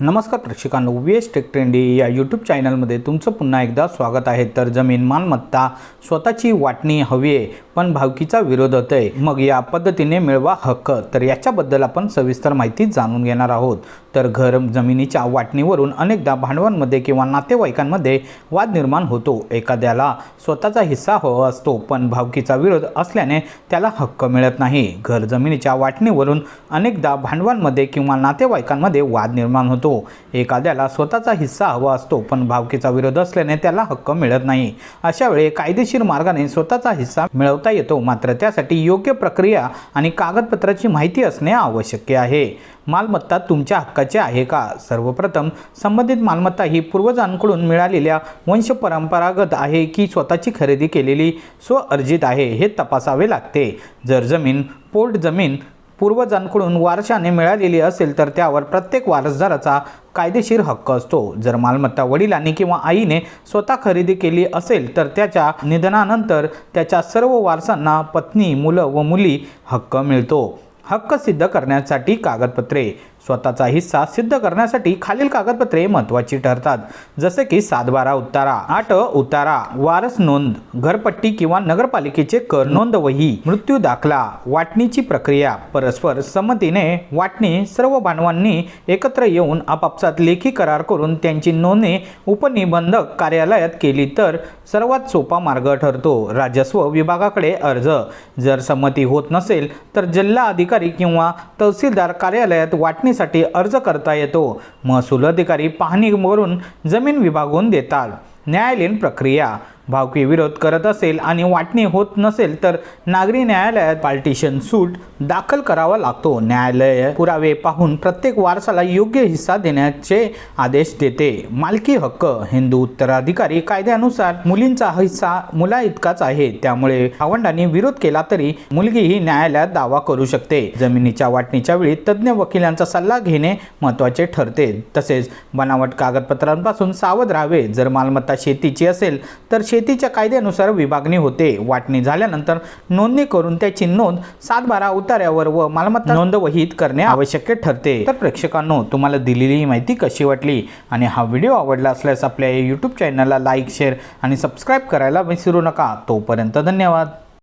नमस्कार प्रेक्षकांनो V S take trendy या यूट्यूब चॅनलमध्ये तुमचं पुन्हा एकदा स्वागत आहे. तर जमीन मालमत्ता स्वतःची वाटणी हवी आहे पण भावकीचा विरोध होत आहे मग या पद्धतीने मिळवा हक्क. तर याच्याबद्दल आपण सविस्तर माहिती जाणून घेणार आहोत. तर घर जमिनीच्या वाटणीवरून अनेकदा भांडवांमध्ये किंवा नातेवाईकांमध्ये वाद निर्माण होतो. एखाद्याला स्वतःचा हिस्सा हवा असतो पण भावकीचा विरोध असल्याने त्याला हक्क मिळत नाही. घर जमिनीच्या वाटणीवरून अनेकदा भांडवांमध्ये किंवा नातेवाईकांमध्ये वाद निर्माण होतो. एखाद्याला स्वतःचा हिस्सा हवा असतो पण भावकीचा विरोध असल्याने त्याला हक्क मिळत नाही. अशा वेळी कायदेशीर मार्गाने स्वतःचा हिस्सा मिळवता येतो. मात्र त्यासाठी योग्य प्रक्रिया आणि कागदपत्राची माहिती असणे आवश्यक आहे. मालमत्ता तुमच्या हक्काची आहे का? सर्वप्रथम संबंधित मालमत्ता ही पूर्वजांकडून मिळालेल्या वंशपरंपरागत आहे की स्वतःची खरेदी केलेली स्वअर्जित आहे हे तपासावे लागते. जर जमीन पोर्ट जमीन पूर्वजांकडून वारशाने मिळालेली असेल तर त्यावर प्रत्येक वारसदाराचा कायदेशीर हक्क असतो. जर मालमत्ता वडिलांनी किंवा आईने स्वतः खरेदी केली असेल तर त्याच्या निधनानंतर त्याच्या सर्व वारसांना पत्नी मुलं व मुली हक्क मिळतो. हक्क सिद्ध करण्यासाठी कागदपत्रे. स्वतःचा हिस्सा सिद्ध करण्यासाठी खालील कागदपत्रे महत्त्वाची ठरतात. जसे की सातबारा उतारा आठ उतारा वारस नोंद घरपट्टी किंवा नगरपालिकेचे कर नोंद वही मृत्यू दाखला वाटणीची प्रक्रिया परस्पर संमतीने वाटणी सर्व बांधवांनी एकत्र येऊन आपापसात लेखी करार करून त्यांची नोंदणी उपनिबंधक कार्यालयात केली तर सर्वात सोपा मार्ग ठरतो. राजस्व विभागाकडे अर्ज. जर संमती होत नसेल तर जिल्हा अधिकारी किंवा तहसीलदार कार्यालयात वाटणी वाटणीसाठी अर्ज करता येतो. महसूल अधिकारी पाहणी करून जमीन विभागून देतात न्यायालयीन प्रक्रिया. भावकी विरोध करत असेल आणि वाटणी होत नसेल तर नागरी न्यायालयात पार्टिशन सूट दाखल करावा लागतो. न्यायालय पुरावे पाहून प्रत्येक वारसाला योग्य हिस्सा देण्याचे आदेश देते. मालकी हक्क हिंदू उत्तराधिकारी कायद्यानुसार मुलींचा हिस्सा मुला इतकाच आहे. त्यामुळे भावंडांनी विरोध केला तरी मुलगी ही न्यायालयात दावा करू शकते. जमिनीच्या वाटणीच्या वेळी तज्ज्ञ वकिलांचा सल्ला घेणे महत्त्वाचे ठरते. तसेच बनावट कागदपत्रांपासून सावध राहावे. जर मालमत्ता शेतीची असेल तर शेतीच्या कायद्यानुसार विभागणी होते. वाटणी झाल्यानंतर नोंदणी करून त्याची नोंद सात बारा उतार्यावर व मालमत्ता नोंद वहीत करणे आवश्यक ठरते. तर प्रेक्षकांनो तुम्हाला दिलेली ही माहिती कशी वाटली आणि हा व्हिडिओ आवडला असल्यास आपल्या यूट्यूब चॅनलला लाईक शेअर आणि सबस्क्राईब करायला विसरू नका. तोपर्यंत धन्यवाद.